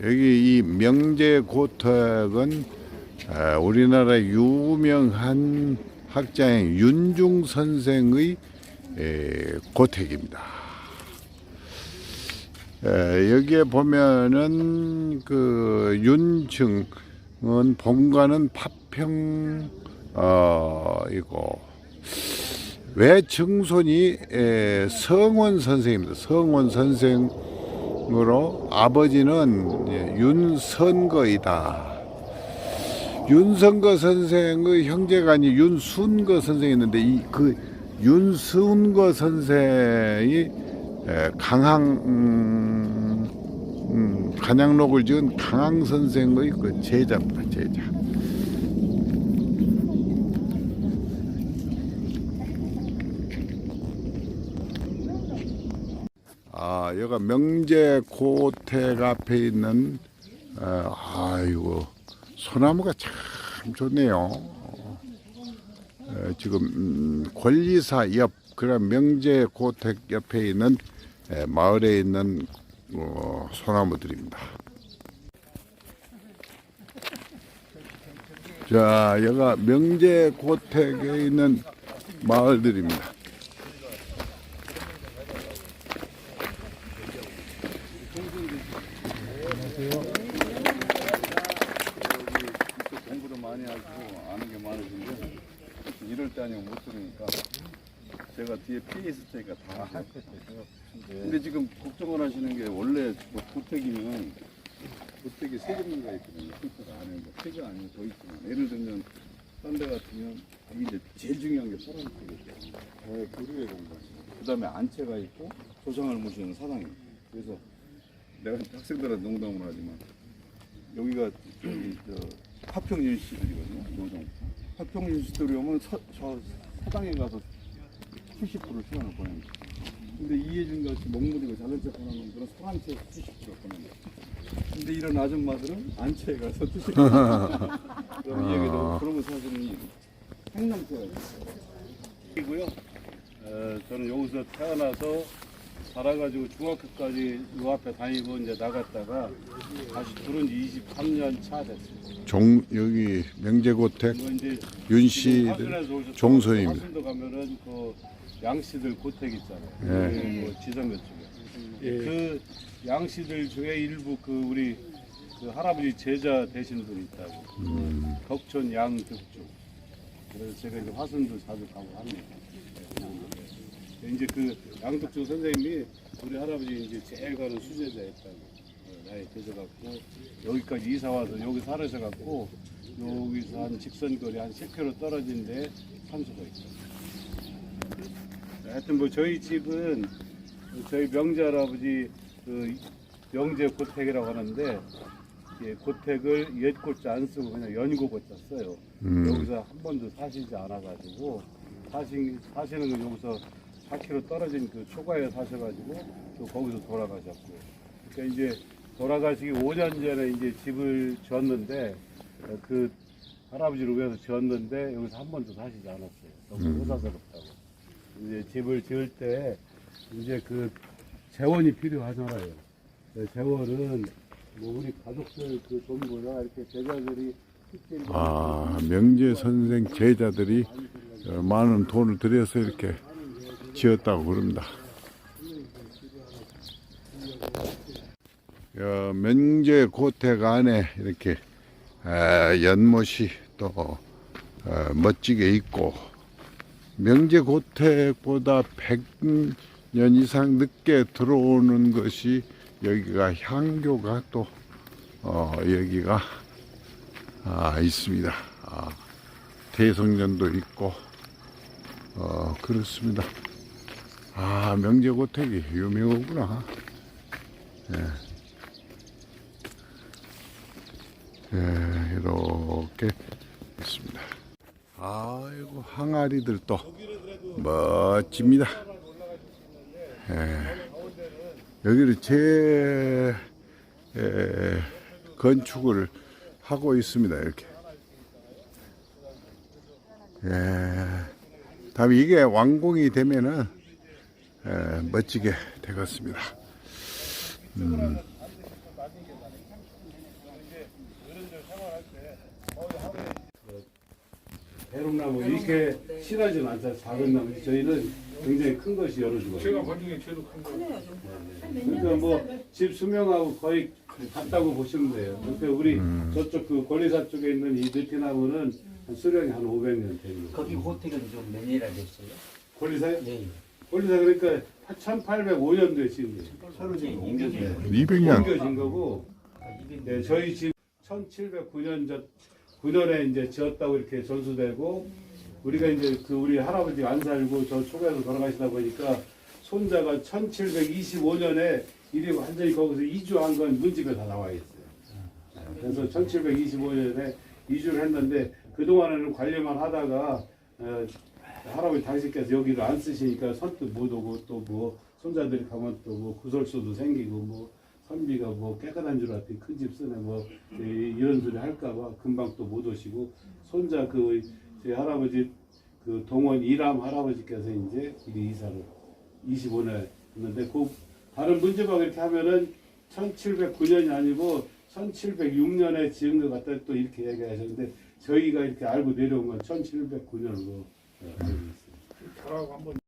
여기 이 명제 고택은 에, 우리나라 유명한 학자인 윤중 선생의 에, 고택입니다. 에, 여기에 보면은 그 윤증은 본가는 파평 어 이거 왜 증손이 에, 성원 선생입니다. 성원 선생 으로 아버지는 예, 윤선거이다. 윤선거 선생의 아닌 윤순거 선생이었는데 이 그 윤순거 선생이 에, 강항 음, 음, 간양록을 지은 강항 선생의 그 제자입니다. 제자. 아, 여기가 명제 고택 앞에 있는 어, 아이고 소나무가 참 좋네요. 어, 지금 음, 권리사 옆 그런 명제 고택 옆에 있는 에, 마을에 있는 어, 소나무들입니다. 자, 여기가 명제 고택에 있는 마을들입니다. 공부도 많이 하시고 아는 게 많으신데 때 아니면 못 들으니까 제가 뒤에 피해 있을 테니까 다 근데 지금 걱정을 하시는 게 원래 뭐 고택이면 고택이 세 종류가 있거든요 필터가 안에 뭐 폐가 아니면 더 있지만 예를 들면 딴 데 같으면 이제 제일 중요한 게 사람이거든요 교류의 공간 그 다음에 안채가 있고 조상을 모시는 사당이 그래서 내가 학생들한테 농담을 하지만 여기가 저기 저 화평윤 씨들이거든요. 노동. 화평윤 씨들이 오면 서, 저 사당에 가서 70%를 시간을 보냅니다. 근데 이해준 같이 먹물이고 잘난 척 하는 놈들은 소란채 70%를 보냅니다. 근데 이런 아줌마들은 안채에 가서 70%. 그럼 이 얘기도 그러면 사실은 행남체가 있어요. 이고요. 어, 저는 여기서 태어나서 살아가지고 중학교까지 요 앞에 다니고 이제 나갔다가 다시 들은 지 23년 차 됐어요. 종 여기 명제 고택 뭐 이제 윤 지금 씨들 화순에서 오셨다고 종소입니다. 화순도 가면은 그 양씨들 고택 있잖아요. 예. 그뭐 지성면 쪽에. 그 양씨들 중에 일부 그 우리 그 할아버지 제자 되신 분이 있다고. 음. 덕천 양득주. 그래서 제가 이제 화순도 자주 가고 합니다. 네. 이제 그 양득주 선생님이 우리 할아버지 이제 제일 가는 수제자였다고. 어, 나이 되셔갖고 여기까지 이사 와서 여기 살으셔갖고 여기서 한 직선거리 한 10km 떨어진 데 산소가 있어요. 하여튼 뭐 저희 집은 저희 명자 할아버지 그 명제 고택이라고 하는데 예, 고택을 옛 고자 안 쓰고 그냥 연고 고자 써요. 음. 여기서 한 번도 사시지 않아가지고 사시, 사시는 건 여기서 4km 떨어진 그 초가에 사셔가지고 또 거기서 돌아가셨고요. 그러니까 이제 돌아가시기 5년 전에 이제 집을 지었는데 어, 그 할아버지를 위해서 지었는데 여기서 한 번도 사시지 않았어요. 너무 호사스럽다고. 이제 집을 지을 때 이제 그 재원이 필요하잖아요. 네, 재원은 뭐 우리 가족들 그 돈보다 이렇게 제자들이 아 명제 선생 제자들이 어, 많은 돈을 들여서 이렇게 지었다고 그럽니다. 어, 명제 고택 안에 이렇게 에, 연못이 또 어, 멋지게 있고 명제 고택보다 100년 이상 늦게 들어오는 것이 여기가 향교가 또 어, 여기가 아, 있습니다. 아, 대성전도 있고 어, 그렇습니다. 아 명제 고택이 유명하구나. 예. 예, 이렇게 있습니다. 아이고 항아리들 또 멋집니다. 예. 여기를 재 에, 건축을 하고 있습니다. 이렇게. 예. 다음에 이게 완공이 되면은 에, 멋지게 되겠습니다. 음. 대롱나무 이렇게 실하진 않죠. 작은 나무. 저희는 굉장히 큰 것이 여러 주거든요. 제가 본 중에 제일 큰 거. 그러니까 뭐 집 수명하고 거의 같다고 보시면 돼요. 그러니까 우리 저쪽 그 권리사 쪽에 있는 이 느티나무는 한 수령이 한 500년 되는 거예요. 거기 호택은 좀몇 년이나 됐어요? 권리사요? 네. 권리사 그러니까 1805년도에 지은 거예요. 서로 지금 옮겨져요. 200년. 옮겨진 거고 네, 저희 집 1709년 저 9년에 이제 지었다고 이렇게 전수되고 우리가 이제 그 우리 할아버지 안 살고 저 초계에서 돌아가시다 보니까 손자가 1725년에 이리 완전히 거기서 이주한 건 문집에 다 나와 있어요. 그래서 1725년에 이주를 했는데 그 동안에는 관리만 하다가 어, 할아버지 당신께서 여기를 안 쓰시니까 선뜻 못 오고 또 뭐 손자들이 가면 또 뭐 구설수도 생기고 뭐 선비가 뭐 깨끗한 줄 알았더니 큰 집 쓰네 뭐 이- 이런 소리 할까봐 금방 또 못 오시고 손자 그 저희 할아버지 그 동원 이람 할아버지께서 이제 이리 이사를 25년 했는데 그 다른 문제방 이렇게 하면은 1709년이 아니고 1706년에 지은 것 같다 또 이렇게 얘기하셨는데 저희가 이렇게 알고 내려온 건 1709년으로 알고 있습니다. 저하고 한번